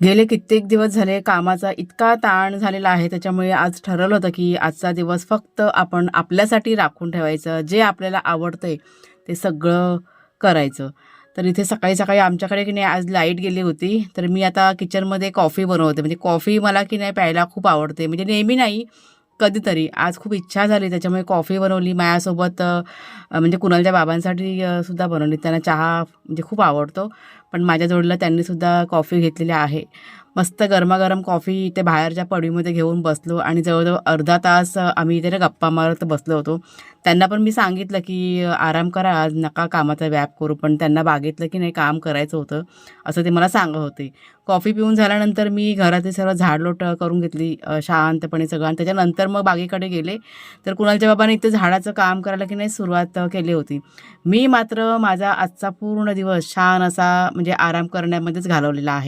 गेले कित्येक दिवस झाले कामाचा इतका ताण झालेला आहे. त्याच्यामुळे आज ठरवलं होतं की आजचा दिवस फक्त आपण आपल्यासाठी राखून ठेवायचं जे आपल्याला आवडतंय ते सगळं करायचं. तर इथे सकाळी सकाळी आमच्याकडे की नाही आज लाइट गेली होती. तर मी आता किचनमध्ये कॉफी बनवते. म्हणजे कॉफी मला की नाही प्यायला खूप आवडते. म्हणजे नेहमी नाही कधीतरी. आज खूप इच्छा झाली त्याच्यामुळे कॉफी बनवली माझ्यासोबत म्हणजे कुणालच्या बाबांसाठी सुद्धा बनवली. त्यांना चहा म्हणजे खूप आवडतो पण माझ्या जोडीला त्यांनीसुद्धा कॉफी घेतलेली आहे. मस्त गरमागरम कॉफी इथे बाहेरच्या पडवीमध्ये घेऊन बसलो आणि जवळजवळ अर्धा तास आम्ही इथे गप्पा मारत बसलो होतो. त्यांना पण मी सांगितलं की आराम करा आज नका कामाचा व्याप करू. पण त्यांना बागेतलं की नाही काम करायचं होतं असं ते मला सांगत होते. कॉफी पिऊन झाल्यानंतर मी घरातील सर्व झाडलोट करून घेतली शांतपणे सगळं. आणि त्याच्यानंतर मग बागेकडे गेले. तर कुणालच्या बाबाने इथे झाडाचं काम करायला की नाही सुरुवात केली होती. मी मात्र माझा आजचा पूर्ण दिवस छान असा म्हणजे आराम करण्यामध्येच घालवलेला आहे.